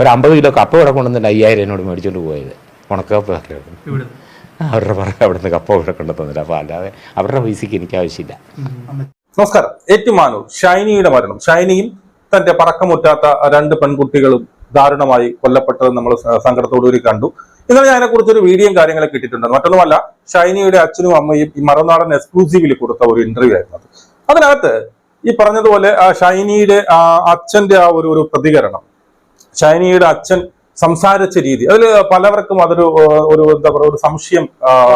ഒരു അമ്പത് കിലോ കപ്പ ഇവിടെ കൊണ്ടുവന്നിട്ട് അയ്യായിരം എന്നോട് മേടിച്ചോണ്ട് പോയത്. ഉണക്കപ്പ ഇവിടെ അവരുടെ പുറകെ അവിടുന്ന് കപ്പ ഇവിടെ കൊണ്ടു തന്നില്ല. അപ്പൊ അല്ലാതെ അവരുടെ പൈസക്ക് എനിക്ക് ആവശ്യമില്ല. നമസ്കാരം. ഏറ്റുമാനൂർ ഷൈനിയുടെ മരണം. ഷൈനിയും തന്റെ പറക്കമുറ്റാത്ത രണ്ട് പെൺകുട്ടികളും ദാരുണമായി കൊല്ലപ്പെട്ടത് നമ്മൾ സങ്കടത്തോടുകൂടി കണ്ടു. ഇന്നലെ ഞാൻ അതിനെക്കുറിച്ച് ഒരു വീഡിയോയും കാര്യങ്ങളൊക്കെ ഇട്ടിട്ടുണ്ട്. മറ്റൊന്നുമല്ല ഷൈനിയുടെ അച്ഛനും അമ്മയും ഈ മറുനാടൻ എക്സ്ക്ലൂസീവിൽ കൊടുത്ത ഒരു ഇന്റർവ്യൂ ആയിരുന്നു അത്. അതിനകത്ത് ഈ പറഞ്ഞതുപോലെ ഷൈനിയുടെ അച്ഛന്റെ ആ ഒരു ഒരു പ്രതികരണം. ഷൈനിയുടെ അച്ഛൻ സംസാരിച്ച രീതി. അതിൽ പലവർക്കും അതൊരു ഒരു എന്താ പറയുക ഒരു സംശയം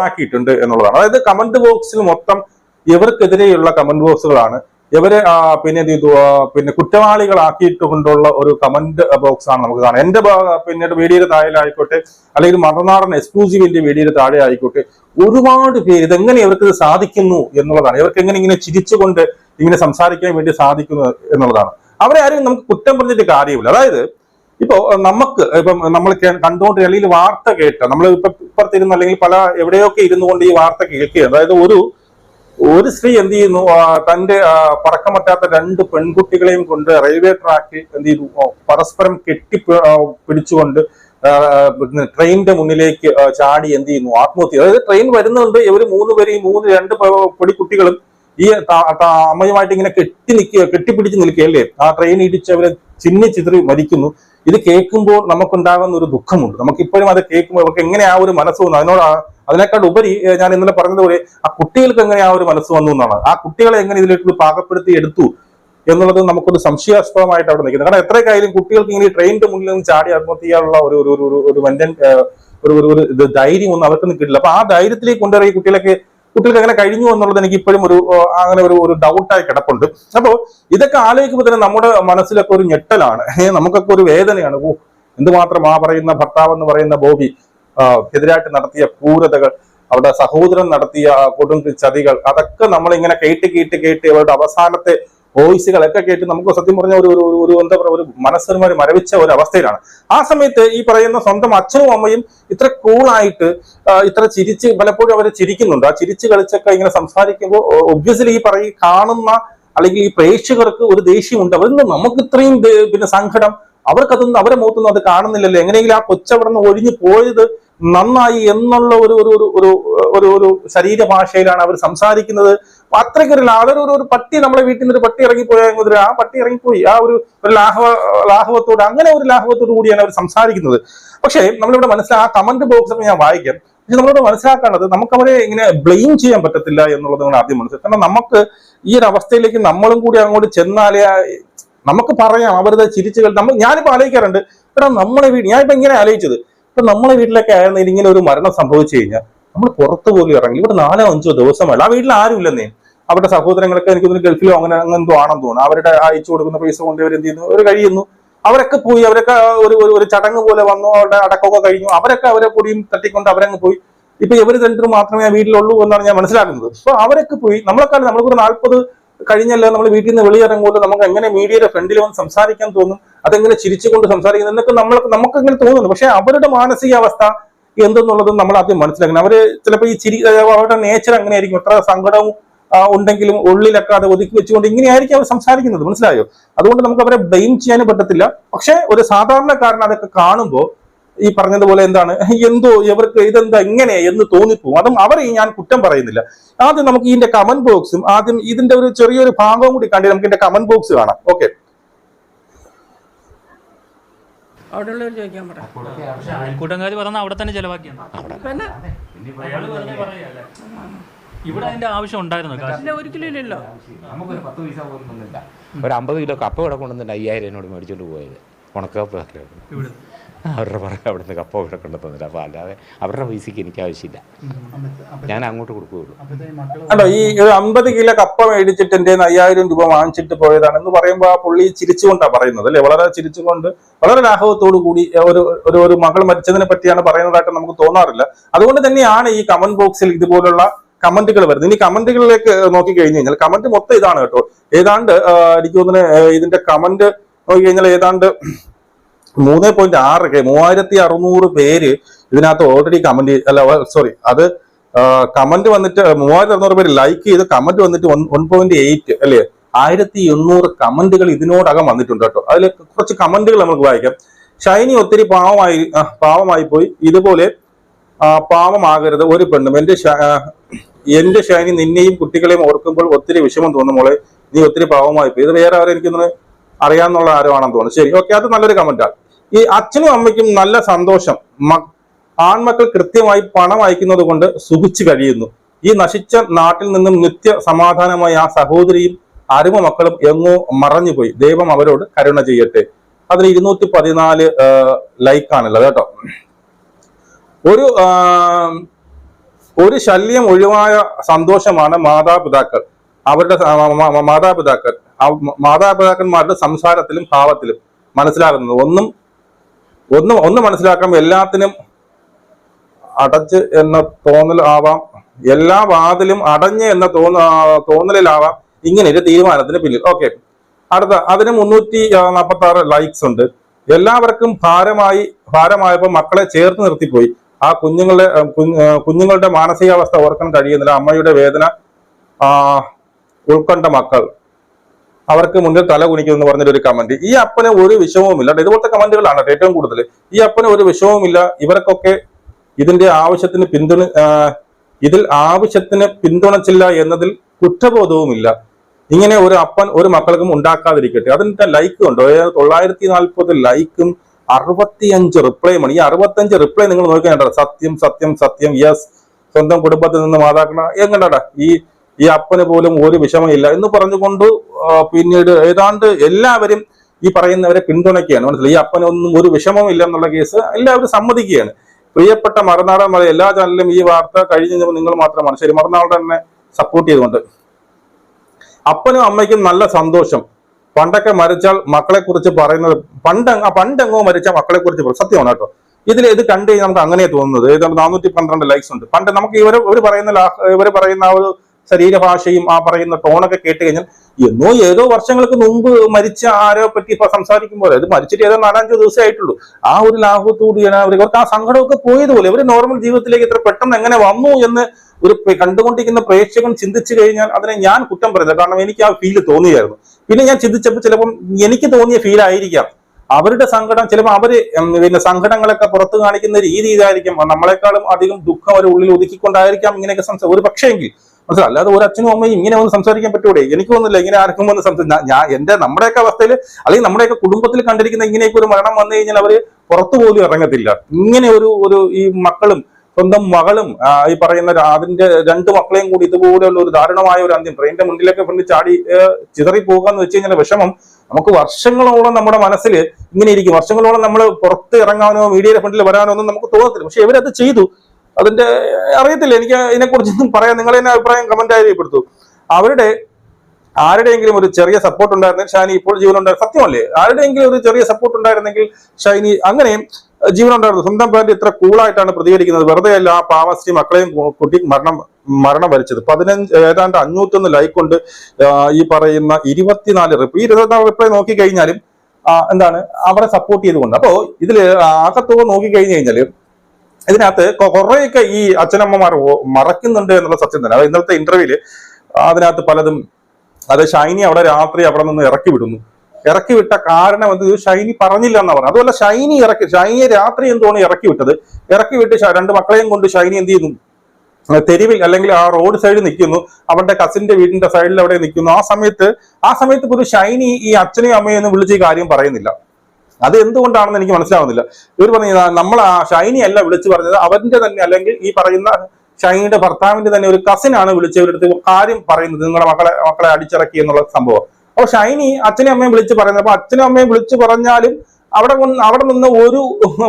ആക്കിയിട്ടുണ്ട് എന്നുള്ളതാണ്. അതായത് കമന്റ് ബോക്സിൽ മൊത്തം ഇവർക്കെതിരെയുള്ള കമന്റ് ബോക്സുകളാണ്. ഇവരെ പിന്നെ ചെയ്തു പിന്നെ കുറ്റവാളികളാക്കിയിട്ട് കൊണ്ടുള്ള ഒരു കമന്റ് ബോക്സ് ആണ് നമുക്ക് കാണാം. എന്റെ പിന്നീട് വീഡിയോയുടെ താഴെ ആയിക്കോട്ടെ അല്ലെങ്കിൽ മറുനാടൻ എക്സ്ക്ലൂസീവിന്റെ വീഡിയോയുടെ താഴെ ആയിക്കോട്ടെ ഒരുപാട് പേര് ഇതെങ്ങനെ ഇവർക്ക് ഇത് സാധിക്കുന്നു എന്നുള്ളതാണ്. ഇവർക്ക് എങ്ങനെ ഇങ്ങനെ ചിരിച്ചുകൊണ്ട് ഇങ്ങനെ സംസാരിക്കാൻ വേണ്ടി സാധിക്കുന്നത് എന്നുള്ളതാണ്. അവരെ ആരും നമുക്ക് കുറ്റം പറഞ്ഞിട്ട് കാര്യമില്ല. അതായത് ഇപ്പോ നമുക്ക് ഇപ്പം നമ്മൾ കണ്ടുകൊണ്ട് അല്ലെങ്കിൽ വാർത്ത കേട്ട നമ്മൾ ഇപ്പൊ ഇപ്പുറത്തിരുന്ന് അല്ലെങ്കിൽ പല എവിടെയൊക്കെ ഇരുന്നു കൊണ്ട് ഈ വാർത്ത കേൾക്കുകയാണ് അതായത് ഒരു ഒരു സ്ത്രീ എന്ത് ചെയ്യുന്നു? തന്റെ പറക്കം പറ്റാത്ത രണ്ട് പെൺകുട്ടികളെയും കൊണ്ട് റെയിൽവേ ട്രാക്കിൽ എന്ത് ചെയ്തു? പരസ്പരം കെട്ടി പിടിച്ചുകൊണ്ട് ട്രെയിനിന്റെ മുന്നിലേക്ക് ചാടി എന്ത് ചെയ്യുന്നു? ആത്മഹത്യ. അതായത് ട്രെയിൻ വരുന്നുണ്ട് ഇവർ മൂന്ന് പേര് ഈ മൂന്ന് രണ്ട് പൊടിക്കുട്ടികളും ഈ അമ്മയുമായിട്ട് ഇങ്ങനെ കെട്ടി നിൽക്കുക കെട്ടിപ്പിടിച്ച് നിൽക്കുകയല്ലേ? ആ ട്രെയിൻ ഇടിച്ച് അവരെ ചിന്നി ചിതറി മരിക്കുന്നു. ഇത് കേൾക്കുമ്പോൾ നമുക്കുണ്ടാകുന്ന ഒരു ദുഃഖമുണ്ട്. നമുക്കിപ്പോഴും അത് കേൾക്കുമ്പോൾ അവർക്ക് എങ്ങനെ ആ ഒരു മനസ്സ് വന്നു? അതിനോട് അതിനേക്കാൾ ഉപരി ഞാൻ ഇന്നലെ പറഞ്ഞതുപോലെ ആ കുട്ടികൾക്ക് എങ്ങനെ ആ ഒരു മനസ്സ് വന്നു എന്നാണ്. ആ കുട്ടികളെ എങ്ങനെ ഇതിലേക്ക് പാകപ്പെടുത്തി എടുത്തു എന്നുള്ളത് നമുക്കൊരു സംശയാസ്പദമായിട്ട് അവിടെ നിൽക്കുന്നത് കാരണം എത്ര കാര്യം കുട്ടികൾക്ക് ഇങ്ങനെ ട്രെയിനിന്റെ മുന്നിൽ നിന്ന് ചാടി ആത്മഹത്യ ചെയ്യാനുള്ള ഒരു ഒരു ഒരു- ഒരു ഒരു ഒരു ധൈര്യം ഒന്നും അവർക്ക് കിട്ടില്ല. അപ്പൊ ആ ധൈര്യത്തിലേക്ക് കൊണ്ടുവരാൻ ഈ കുട്ടികളൊക്കെ കുട്ടികൾക്ക് അങ്ങനെ കഴിഞ്ഞു എന്നുള്ളത് എനിക്ക് ഇപ്പോഴും ഒരു അങ്ങനെ ഒരു ഒരു ഡൗട്ടായി കിടപ്പുണ്ട്. അപ്പോൾ ഇതൊക്കെ ആലോചിക്കുമ്പോൾ തന്നെ നമ്മുടെ മനസ്സിലൊക്കെ ഒരു ഞെട്ടലാണ്. നമുക്കൊക്കെ ഒരു വേദനയാണ്. ഓ എന്തുമാത്രം ആ പറയുന്ന ഭർത്താവ് എന്ന് പറയുന്ന ബോബി എതിരായിട്ട് നടത്തിയ ക്രൂരതകൾ അവരുടെ സഹോദരൻ നടത്തിയ കൊടും ചതികൾ അതൊക്കെ നമ്മൾ ഇങ്ങനെ കേട്ട് കേട്ട് കേട്ട് അവരുടെ അവസാനത്തെ വോയിസുകളൊക്കെ കേട്ട് നമുക്ക് സത്യം പറഞ്ഞ ഒരു ഒരു എന്താ പറയുക ഒരു മനസ്സിന് മരവിച്ച ഒരു അവസ്ഥയിലാണ്. ആ സമയത്ത് ഈ പറയുന്ന സ്വന്തം അച്ഛനും അമ്മയും ഇത്ര കൂളായിട്ട് ഇത്ര ചിരിച്ച് പലപ്പോഴും അവരെ ചിരിക്കുന്നുണ്ട്. ആ ചിരിച്ച് കളിച്ചൊക്കെ ഇങ്ങനെ സംസാരിക്കുമ്പോൾ ഒബ്വിയസ്ലി ഈ പറയും കാണുന്ന അല്ലെങ്കിൽ ഈ പ്രേക്ഷകർക്ക് ഒരു ദേഷ്യമുണ്ട്. അവരിന്ന് നമുക്ക് ഇത്രയും പിന്നെ സങ്കടം? അവർക്കതൊന്നും അവരെ മുഖത്തൊന്നും അത് കാണുന്നില്ലല്ലോ. എങ്ങനെയെങ്കിലും ആ കൊച്ചവിടുന്ന് ഒഴിഞ്ഞു പോയത് നന്നായി എന്നുള്ള ഒരു ഒരു ഒരു ഒരു ശരീരഭാഷയിലാണ് അവർ സംസാരിക്കുന്നത്. അപ്പൊ അത്രയ്ക്കൊരു ലാ- അതൊരു ഒരു- ഒരു പട്ടി നമ്മളെ വീട്ടിൽ നിന്ന് ഒരു പട്ടി ഇറങ്ങിപ്പോയാൽ മുതൽ ആ പട്ടി ഇറങ്ങിപ്പോയി. ആ ഒരു ഒരു ലാഘവ ലാഘവത്തോട് അങ്ങനെ ഒരു ലാഹവത്തോട് കൂടിയാണ് അവർ സംസാരിക്കുന്നത്. പക്ഷേ നമ്മളിവിടെ മനസ്സിലാ ആ കമന്റ് ബോക്സ് ഞാൻ വായിക്കാം. പക്ഷെ നമ്മളിവിടെ മനസ്സിലാക്കേണ്ടത് നമുക്ക് അവരെ ഇങ്ങനെ ബ്ലെയിം ചെയ്യാൻ പറ്റത്തില്ല എന്നുള്ളത് നമ്മൾ ആദ്യം മനസ്സിലാക്കുക കാരണം നമുക്ക് ഈ ഒരു അവസ്ഥയിലേക്ക് നമ്മളും കൂടി അങ്ങോട്ട് ചെന്നാലേ നമുക്ക് പറയാം അവരത് ചിരിച്ചു നമ്മൾ ഞാനിപ്പോ ആലോചിക്കാറുണ്ട് എടാ നമ്മളെ വീട് ഞാനിപ്പോ ഇങ്ങനെ ആലോചിച്ചത് ഇപ്പൊ നമ്മളെ വീട്ടിലൊക്കെ ആയിരുന്നെങ്കിൽ ഇങ്ങനെ ഒരു മരണം സംഭവിച്ചു കഴിഞ്ഞാൽ നമ്മൾ പുറത്ത് പോലും ഇറങ്ങി. ഇവിടെ നാലോ അഞ്ചോ ദിവസമല്ല ആ വീട്ടിൽ ആരും ഇല്ലെന്നേ അവരുടെ സഹോദരങ്ങളൊക്കെ എനിക്ക് തോന്നുന്നു ഗൾഫിലോ അങ്ങനെ അങ്ങനെ എന്തോ ആണെന്ന് തോന്നുന്നു. അവരുടെ അയച്ചു കൊടുക്കുന്ന പൈസ കൊണ്ട് അവർ എന്ത് ചെയ്യുന്നു? അവർ കഴിയുന്നു. അവരൊക്കെ പോയി അവരൊക്കെ ഒരു ഒരു- ഒരു ചടങ്ങ് പോലെ വന്നു. അവരുടെ അടക്കമൊക്കെ കഴിഞ്ഞു. അവരൊക്കെ അവരെ കൂടിയും തട്ടിക്കൊണ്ട് അവരങ്ങ് പോയി. ഇപ്പൊ ഇവർ രണ്ടും മാത്രമേ ആ വീട്ടിലുള്ളൂ എന്നാണ് ഞാൻ മനസ്സിലാക്കുന്നത്. അപ്പൊ അവരൊക്കെ പോയി. നമ്മളെക്കാളും നമ്മൾക്കൊരു നാൽപ്പത് കഴിഞ്ഞല്ലോ നമ്മൾ വീട്ടിൽ നിന്ന് വെളിയിറങ്ങുമ്പോൾ നമുക്ക് എങ്ങനെ മീഡിയയുടെ ഫ്രണ്ടിൽ വന്ന് സംസാരിക്കാൻ തോന്നും? അതെങ്ങനെ ചിരിച്ചുകൊണ്ട് സംസാരിക്കുന്നു? എന്നൊക്കെ നമ്മൾ നമുക്ക് ഇങ്ങനെ തോന്നുന്നു. പക്ഷെ അവരുടെ മാനസികാവസ്ഥ എന്തെന്നുള്ളത് നമ്മൾ ആദ്യം മനസ്സിലാക്കണം. അവർ ചിലപ്പോൾ ഈ ചിരി അവരുടെ നേച്ചർ അങ്ങനെയായിരിക്കും. എത്ര സങ്കടവും ഉണ്ടെങ്കിലും ഉള്ളിലൊക്കെ അത് ഒതുക്കി വെച്ചുകൊണ്ട് ഇങ്ങനെയായിരിക്കും അവർ സംസാരിക്കുന്നത്. മനസ്സിലായോ? അതുകൊണ്ട് നമുക്ക് അവരെ ബ്ലെയിം ചെയ്യാനും പറ്റത്തില്ല. പക്ഷെ ഒരു സാധാരണക്കാരൻ അതൊക്കെ കാണുമ്പോൾ ഈ പറഞ്ഞതുപോലെ എന്താണ് എന്തോ ഇവർക്ക് ഇതെന്താ ഇങ്ങനെ എന്ന് തോന്നിപ്പോവും അതും അവരെ ഞാൻ കുറ്റം പറയുന്നില്ല. ആദ്യം നമുക്ക് ഇതിന്റെ കമന്റ് ബോക്സും ആദ്യം ഇതിന്റെ ഒരു ചെറിയൊരു ഭാഗവും കൂടി കണ്ടി നമുക്ക് ഇതിന്റെ കമന്റ് ബോക്സ് കാണാം. ഓക്കെ അവിടെ ഉള്ളവർ ചോദിക്കാൻ പറ. അയൽക്കൂട്ടംകാർ പറഞ്ഞ അവിടെ തന്നെ ചെലവാക്കിയാണ് പിന്നെ? അയാൾ വെറുതെ പറയല്ലേ. ഇവിടെ അതിന്റെ ആവശ്യം ഉണ്ടായിരുന്നു? ഇല്ല ഒരിക്കലും ഇല്ലല്ലോ. നമുക്കൊരു പത്ത് പൈസ പോകുന്നില്ല ഒരു അമ്പത് കിലോ കപ്പ് ഇവിടെ കൊണ്ടുവന്നിട്ട് അയ്യായിരം എന്നോട് മേടിച്ചോണ്ട് പോയത്. ഉണക്കപ്പ ഇവിടെ. അവരുടെ പുറകെ അവിടുന്ന് കപ്പ ഇവിടെ കൊണ്ടു തന്നില്ല അപ്പോൾ അല്ലാതെ അവരുടെ പൈസയ്ക്ക് എനിക്ക് ആവശ്യമില്ല. ഞാൻ അങ്ങോട്ട് കൊടുക്കുകയുള്ളൂ. അല്ലോ ഈ ഒരു അമ്പത് കിലോ കപ്പ മേടിച്ചിട്ട് എന്റെ അയ്യായിരം രൂപ വാങ്ങിച്ചിട്ട് പോയതാണ് എന്ന് പറയുമ്പോൾ ആ പുള്ളി ചിരിച്ചുകൊണ്ടാണ് പറയുന്നത് അല്ലേ? വളരെ ചിരിച്ചുകൊണ്ട് വളരെ ലാഘവത്തോടു കൂടി ഒരു ഒരു ഒരു മകൾ മരിച്ചതിനെ പറ്റിയാണ് പറയുന്നതായിട്ട് നമുക്ക് തോന്നാറില്ല. അതുകൊണ്ട് തന്നെയാണ് ഈ കമന്റ് ബോക്സിൽ ഇതുപോലുള്ള കമന്റുകൾ വരുന്നത്. ഇനി കമന്റുകളിലേക്ക് നോക്കി കഴിഞ്ഞു കഴിഞ്ഞാൽ കമന്റ് മൊത്തം ഇതാണ് കേട്ടോ. ഏതാണ്ട് എനിക്ക് തോന്നുന്നു ഇതിന്റെ കമന്റ് നോക്കി കഴിഞ്ഞാൽ ഏതാണ്ട് മൂന്ന് പോയിന്റ് ആറ് കെ മൂവായിരത്തി അറുന്നൂറ് പേര് ഇതിനകത്ത് ഓൾറെഡി കമന്റ് അല്ല സോറി അത് കമന്റ് വന്നിട്ട് മൂവായിരത്തി അറുന്നൂറ് പേര് ലൈക്ക് ചെയ്ത് കമന്റ് വന്നിട്ട് വൺ പോയിന്റ് എയ്റ്റ് അല്ലേ? ആയിരത്തി എണ്ണൂറ് കമന്റുകൾ ഇതിനോടകം വന്നിട്ടുണ്ട് കേട്ടോ. അതിൽ കുറച്ച് കമന്റുകൾ നമുക്ക് വായിക്കാം. ഷൈനി ഒത്തിരി പാവമായി പാവമായി പോയി ഇതുപോലെ പാവമാകരുത് ഒരു പെണ്ണും. എന്റെ എന്റെ ഷൈനി നിന്നെയും കുട്ടികളെയും ഓർക്കുമ്പോൾ ഒത്തിരി വിഷമം തോന്നും മോളെ. നീ ഒത്തിരി പാവമായി പോയി ഇത് വേറെ ആരും അറിയാന്നുള്ള ആരോ ആണെന്ന് തോന്നുന്നു. ശരി ഓക്കെ അത് നല്ലൊരു കമന്റാണ് ഈ അച്ഛനും അമ്മയ്ക്കും നല്ല സന്തോഷം. ആൺമക്കൾ കൃത്യമായി പണം അയക്കുന്നത് കൊണ്ട് സുഖിച്ചു കഴിയുന്നു. ഈ നശിച്ച നാട്ടിൽ നിന്നും നിത്യ സമാധാനമായി ആ സഹോദരിയും അരുമ മക്കളും എങ്ങോ മറഞ്ഞുപോയി. ദൈവം അവരോട് കരുണ ചെയ്യട്ടെ. അതിൽ ഇരുന്നൂറ്റി പതിനാല് ലൈക്കാണുള്ളത് കേട്ടോ. ഒരു ഒരു ശല്യം ഒഴിവായ സന്തോഷമാണ് മാതാപിതാക്കൾ. അവരുടെ മാതാപിതാക്കൾ. മാതാപിതാക്കന്മാരുടെ സംസാരത്തിലും ഭാവത്തിലും മനസ്സിലാകുന്നത്. ഒന്നും ഒന്നും ഒന്ന് മനസ്സിലാക്കാം. എല്ലാത്തിനും അടച്ച് എന്ന തോന്നൽ ആവാം. എല്ലാ വാതിലും അടഞ്ഞ് എന്ന തോന്ന തോന്നലിലാവാം. ഇങ്ങനെ ഒരു തീരുമാനത്തിന് പിന്നിൽ. ഓക്കെ അടുത്ത അതിന് മുന്നൂറ്റി നാൽപ്പത്തി ആറ് ലൈക്സ് ഉണ്ട്. എല്ലാവർക്കും ഭാരമായി ഭാരമായപ്പോൾ മക്കളെ ചേർത്ത് നിർത്തിപ്പോയി. ആ കുഞ്ഞുങ്ങളുടെ കുഞ്ഞുങ്ങളുടെ മാനസികാവസ്ഥ ഓർക്കാൻ കഴിയുന്നില്ല. അമ്മയുടെ വേദന ഉൾക്കൊണ്ട മക്കൾ. അവർക്ക് മുന്നിൽ തല കുനിക്കുന്നു എന്ന് പറഞ്ഞൊരു കമന്റ് ഈ അപ്പന് ഒരു വിഷമവുമില്ല. ഇതുപോലത്തെ കമന്റുകളാണ് ഏറ്റവും കൂടുതൽ ഈ അപ്പന് ഒരു വിഷമവുമില്ല. ഇവർക്കൊക്കെ ഇതിന്റെ ആവശ്യത്തിന് പിന്തുണ ഇതിൽ ആവശ്യത്തിന് പിന്തുണച്ചില്ല എന്നതിൽ കുറ്റബോധവുമില്ല. ഇങ്ങനെ ഒരു അപ്പൻ ഒരു മക്കൾക്കും ഉണ്ടാക്കാതിരിക്കട്ടെ. അതിന്റെ ലൈക്ക് ഉണ്ടോ? തൊള്ളായിരത്തി നാൽപ്പത് ലൈക്കും അറുപത്തിയഞ്ച് റിപ്ലൈയുമാണ് ഈ അറുപത്തഞ്ച് റിപ്ലൈ നിങ്ങൾ നോക്കിയാൽ സത്യം സത്യം സത്യം. യെസ് സ്വന്തം കുടുംബത്തിൽ നിന്ന് മാതാക്കണ എങ്ങനെടാ? ഈ ഈ അപ്പന് പോലും ഒരു വിഷമമില്ല എന്ന് പറഞ്ഞുകൊണ്ട് പിന്നീട് ഏതാണ്ട് എല്ലാവരും ഈ പറയുന്നവരെ പിന്തുണയ്ക്കുകയാണ്. മനസ്സിലായി? ഈ അപ്പനൊന്നും ഒരു വിഷമവും ഇല്ല എന്നുള്ള കേസ് എല്ലാവരും സമ്മതിക്കുകയാണ്. പ്രിയപ്പെട്ട മറുനാടൻ മല എല്ലാ ചാനലിലും ഈ വാർത്ത കഴിഞ്ഞ് നിങ്ങൾ മാത്രമാണ്. ശരി മറുനാളുടെ തന്നെ സപ്പോർട്ട് ചെയ്തുകൊണ്ട്. അപ്പനും അമ്മയ്ക്കും നല്ല സന്തോഷം. പണ്ടൊക്കെ മരിച്ചാൽ മക്കളെ കുറിച്ച് പറയുന്നത് പണ്ട് പണ്ടെങ്ങോ മരിച്ച മക്കളെ കുറിച്ച് സത്യമാണ് കേട്ടോ. ഇതിൽ ഇത് കണ്ടു കഴിഞ്ഞാൽ നമുക്ക് അങ്ങനെ തോന്നുന്നത്. ഏതാണ്ട് നാനൂറ്റി പന്ത്രണ്ട് ലൈക്സ് ഉണ്ട്. പണ്ട് നമുക്ക് ഇവർ ഇവർ പറയുന്ന ഇവർ പറയുന്ന ആ ഒരു ശരീരഭാഷയും ആ പറയുന്ന ടോണൊക്കെ കേട്ട് കഴിഞ്ഞാൽ എന്നോ ഏതോ വർഷങ്ങൾക്ക് മുമ്പ് മരിച്ച ആരോ പറ്റി ഇപ്പൊ സംസാരിക്കുമ്പോൾ അത് മരിച്ചിട്ട് ഏതോ നാലഞ്ചോ ദിവസമേ ആയിട്ടുള്ളൂ ആ ഒരു ലാഭത്തോടെയാണ് അവർ. അവർക്ക് ആ സങ്കടമൊക്കെ പോയതുപോലെ ഇവർ നോർമൽ ജീവിതത്തിലേക്ക് ഇത്ര പെട്ടെന്ന് എങ്ങനെ വന്നു എന്ന് ഒരു കണ്ടുകൊണ്ടിരിക്കുന്ന പ്രേക്ഷകൻ ചിന്തിച്ചു കഴിഞ്ഞാൽ അതിനെ ഞാൻ കുറ്റം പറയുന്നത് കാരണം എനിക്ക് ആ ഫീൽ തോന്നിയായിരുന്നു. പിന്നെ ഞാൻ ചിന്തിച്ചപ്പോൾ ചിലപ്പം എനിക്ക് തോന്നിയ ഫീൽ ആയിരിക്കാം. അവരുടെ സങ്കടം ചിലപ്പോൾ അവർ പിന്നെ സങ്കടങ്ങളൊക്കെ പുറത്തു കാണിക്കുന്ന രീതി ഇതായിരിക്കും. നമ്മളെക്കാളും അധികം ദുഃഖം അവരുടെ ഉള്ളിൽ ഒതുക്കിക്കൊണ്ടായിരിക്കാം ഇങ്ങനെയൊക്കെ സംസാരം ഒരു പക്ഷേങ്കിൽ മനസ്സിലായി? അല്ലാതെ ഒരു അച്ഛനും അമ്മയും ഇങ്ങനെ ഒന്ന് സംസാരിക്കാൻ പറ്റൂടെ? എനിക്ക് ഒന്നുമില്ല ഇങ്ങനെ ആർക്കും വന്ന് സംസാരിക്കും ഞാൻ എന്റെ നമ്മുടെയൊക്കെ അവസ്ഥയിൽ അല്ലെങ്കിൽ നമ്മുടെയൊക്കെ കുടുംബത്തിൽ കണ്ടിരിക്കുന്ന ഇങ്ങനെയൊക്കെ ഒരു മരണം വന്നു കഴിഞ്ഞാൽ അവർ പുറത്തുപോലും ഇറങ്ങത്തില്ല. ഇങ്ങനെ ഒരു ഒരു ഈ മക്കളും സ്വന്തം മകളും ഈ പറയുന്ന അതിന്റെ രണ്ട് മക്കളെയും കൂടി ഇതുപോലെയുള്ള ഒരു ദാരുണമായ ഒരു അന്ത്യം ട്രെയിനിന്റെ മുന്നിലൊക്കെ ഫ്രണ്ട് ചാടി ചിതറി പോകുക എന്ന് വെച്ച് കഴിഞ്ഞാൽ വിഷമം. നമുക്ക് വർഷങ്ങളോളം നമ്മുടെ മനസ്സിൽ ഇങ്ങനെ ഇരിക്കും. വർഷങ്ങളോളം നമ്മൾ പുറത്ത് ഇറങ്ങാനോ മീഡിയയുടെ ഫ്രണ്ടിൽ വരാനോ ഒന്നും നമുക്ക് തോന്നത്തില്ല. പക്ഷെ ഇവരത് ചെയ്തു. അതിന്റെ അറിയത്തില്ല. എനിക്ക് ഇതിനെക്കുറിച്ചൊന്നും പറയാൻ നിങ്ങൾ തന്നെ അഭിപ്രായം കമന്റ് ആയി രേഖപ്പെടുത്തു. അവരുടെ ആരുടെയെങ്കിലും ഒരു ചെറിയ സപ്പോർട്ട് ഉണ്ടായിരുന്നെങ്കിൽ ഷൈനി ഇപ്പോൾ ജീവനുണ്ടായിരുന്നു. സത്യമല്ലേ? ആരുടെയെങ്കിലും ഒരു ചെറിയ സപ്പോർട്ട് ഉണ്ടായിരുന്നെങ്കിൽ ഷൈനി അങ്ങനെയും ജീവനുണ്ടായിരുന്നു. സ്വന്തം പേരിൽ ഇത്ര കൂളായിട്ടാണ് പ്രതികരിക്കുന്നത്. വെറുതെ അല്ല ആ പാമസ്റ്റി മക്കളെയും കുട്ടി മരണം മരണം വരിച്ചത്. പതിനഞ്ച് ഏതാണ്ട് അഞ്ഞൂറ്റൊന്ന് ലൈക്ക് കൊണ്ട് ഈ പറയുന്ന ഇരുപത്തിനാല് റിപ്പ് ഈ ഇരുപത്തിനാല് റിപ്ലൈ നോക്കി കഴിഞ്ഞാലും എന്താണ് അവരെ സപ്പോർട്ട് ചെയ്തുകൊണ്ട്. അപ്പോൾ ഇതിൽ നോക്കി കഴിഞ്ഞു കഴിഞ്ഞാൽ ഇതിനകത്ത് കുറേയൊക്കെ ഈ അച്ഛനമ്മമാർ മറക്കുന്നുണ്ട് എന്നുള്ള സത്യം തന്നെ. അത് ഇന്നലത്തെ ഇന്റർവ്യൂൽ അതിനകത്ത് പലതും അത് ഷൈനി അവിടെ രാത്രി അവിടെ നിന്ന് ഇറക്കി വിടുന്നു. ഇറക്കി വിട്ട കാരണം എന്ത്? ഷൈനി പറഞ്ഞില്ല എന്നാ പറഞ്ഞു അതുമല്ല ഷൈനി ഇറക്കി ഷൈനി രാത്രി എന്തുകൊണ്ട് ഇറക്കി വിട്ടത്? ഇറക്കി വിട്ട് രണ്ട് മക്കളെയും കൊണ്ട് ഷൈനി എന്ത് ചെയ്യുന്നു? തെരുവിൽ അല്ലെങ്കിൽ ആ റോഡ് സൈഡിൽ നിൽക്കുന്നു. അവന്റെ കസിന്റെ വീടിന്റെ സൈഡിൽ അവിടെ നിൽക്കുന്നു. ആ സമയത്ത് ആ സമയത്ത് ഒരു ഷൈനി ഈ അച്ഛനെയും അമ്മയും വിളിച്ച് ഈ കാര്യം പറയുന്നില്ല. അത് എന്തുകൊണ്ടാണെന്ന് എനിക്ക് മനസ്സിലാവുന്നില്ല. ഇവർ പറഞ്ഞു നമ്മൾ ആ ഷൈനി അല്ല വിളിച്ചു പറഞ്ഞത് അവന്റെ തന്നെ അല്ലെങ്കിൽ ഈ പറയുന്ന ഷൈനിയുടെ ഭർത്താവിന്റെ തന്നെ ഒരു കസിനാണ് വിളിച്ചവരെടുത്ത് കാര്യം പറയുന്നത് നിങ്ങളുടെ മക്കളെ മക്കളെ അടിച്ചിറക്കി എന്നുള്ള സംഭവം. അപ്പൊ ഷൈനി അച്ഛനും അമ്മയും വിളിച്ച് പറയുന്നത് അപ്പൊ അച്ഛനും അമ്മയും വിളിച്ച് പറഞ്ഞാലും അവിടെ അവിടെ നിന്ന് ഒരു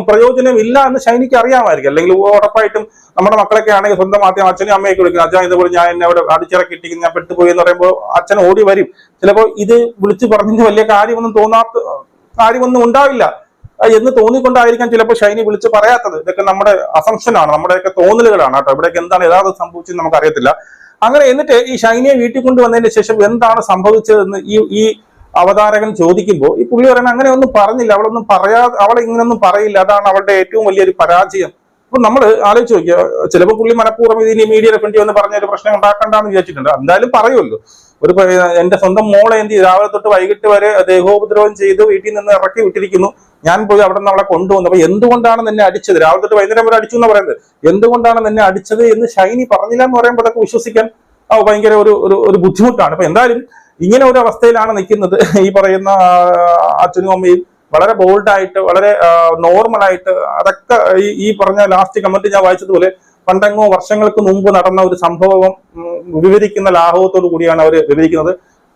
പ്രയോജനം ഇല്ല എന്ന് ഷൈനിക്ക് അറിയാമായിരിക്കും. അല്ലെങ്കിൽ ഉറപ്പായിട്ടും നമ്മുടെ മക്കളൊക്കെ ആണെങ്കിൽ സ്വന്തം ആദ്യം അച്ഛനും അമ്മയൊക്കെ വിളിക്കും. അച്ഛൻ ഇതുപോലെ ഞാൻ എന്നെ അവിടെ അടിച്ചിറക്കിയിട്ട് ഞാൻ പെട്ടുപോയി എന്ന് പറയുമ്പോൾ അച്ഛൻ ഓടി വരും. ചിലപ്പോൾ ഇത് വിളിച്ച് പറഞ്ഞതിന് വലിയ കാര്യമൊന്നും തോന്നാത്ത കാര്യമൊന്നും ഉണ്ടാവില്ല. എന്ന് തോന്നിക്കൊണ്ടായിരിക്കാം ചിലപ്പോൾ ഷൈനി വിളിച്ച് പറയാത്തത്. ഇതൊക്കെ നമ്മുടെ അസംഷനാണ് നമ്മുടെയൊക്കെ തോന്നലുകളാണ് കേട്ടോ. ഇവിടെയൊക്കെ എന്താണ് യഥാർത്ഥം സംഭവിച്ചത് നമുക്കറിയത്തില്ല. അങ്ങനെ എന്നിട്ട് ഈ ഷൈനിയെ വീട്ടിൽ കൊണ്ടുവന്നതിന് ശേഷം എന്താണ് സംഭവിച്ചതെന്ന് ഈ ഈ അവതാരകൻ ചോദിക്കുമ്പോൾ ഈ പുള്ളി പറയുന്നത് അങ്ങനെ ഒന്നും പറഞ്ഞില്ല. അവളൊന്നും പറയാതെ അവളെ ഇങ്ങനൊന്നും പറയില്ല. അതാണ് അവളുടെ ഏറ്റവും വലിയൊരു പരാജയം. അപ്പൊ നമ്മൾ ആലോചിച്ച് നോക്കിയ ചിലപ്പോൾ പുള്ളി മനഃപൂർവം ഇതിന് മീഡിയയുടെ ഫ്രണ്ടിൽ വന്ന് പറഞ്ഞ ഒരു പ്രശ്നം ഉണ്ടാക്കണ്ടെന്ന് വിചാരിച്ചിട്ടുണ്ട്. എന്തായാലും പറയുമല്ലോ. ഒരു എന്റെ സ്വന്തം മോളെ എന്ത്? രാവിലെ തൊട്ട് വൈകിട്ട് വരെ ദേഹോപദ്രവം ചെയ്ത് വീട്ടിൽ നിന്ന് ഇറക്കി വിട്ടിരിക്കുന്നു. ഞാൻ പോയി അവിടെ നിന്ന് അവളെ കൊണ്ടുവന്നു. അപ്പൊ എന്തുകൊണ്ടാണ് നിന്നെ അടിച്ചത്? രാവിലെ തൊട്ട് വൈകുന്നേരം വരെ അടിച്ചു എന്ന് പറയുന്നത്? എന്തുകൊണ്ടാണ് നിന്നെ അടിച്ചത് എന്ന് ഷൈനി പറഞ്ഞില്ല എന്ന് പറയുമ്പോഴൊക്കെ വിശ്വസിക്കാൻ ഭയങ്കര ഒരു ഒരു ബുദ്ധിമുട്ടാണ്. അപ്പൊ എന്തായാലും ഇങ്ങനെ ഒരു അവസ്ഥയിലാണ് നിൽക്കുന്നത് ഈ പറയുന്ന അച്ഛനും അമ്മയും. വളരെ ബോൾഡായിട്ട് വളരെ നോർമൽ ആയിട്ട് അതൊക്കെ ഈ ഈ പറഞ്ഞ ലാസ്റ്റ് കമന്റ് ഞാൻ വായിച്ചതുപോലെ പണ്ടെങ്ങോ വർഷങ്ങൾക്ക് മുമ്പ് നടന്ന ഒരു സംഭവം വിവരിക്കുന്ന ലാഘവത്തോടു കൂടിയാണ് അവർ വിവരിക്കുന്നത്.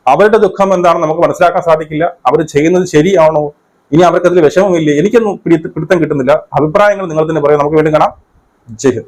അവരുടെ ദുഃഖം എന്താണെന്ന് നമുക്ക് മനസ്സിലാക്കാൻ സാധിക്കില്ല. അവർ ചെയ്യുന്നത് ശരിയാണോ? ഇനി അവർക്ക് അതിൽ വിഷമമില്ലേ? എനിക്കൊന്നും പിടി പിടുത്തം കിട്ടുന്നില്ല. അഭിപ്രായങ്ങൾ നിങ്ങൾ തന്നെ പറയാം. നമുക്ക് വീണ്ടും കാണാം. ജയ്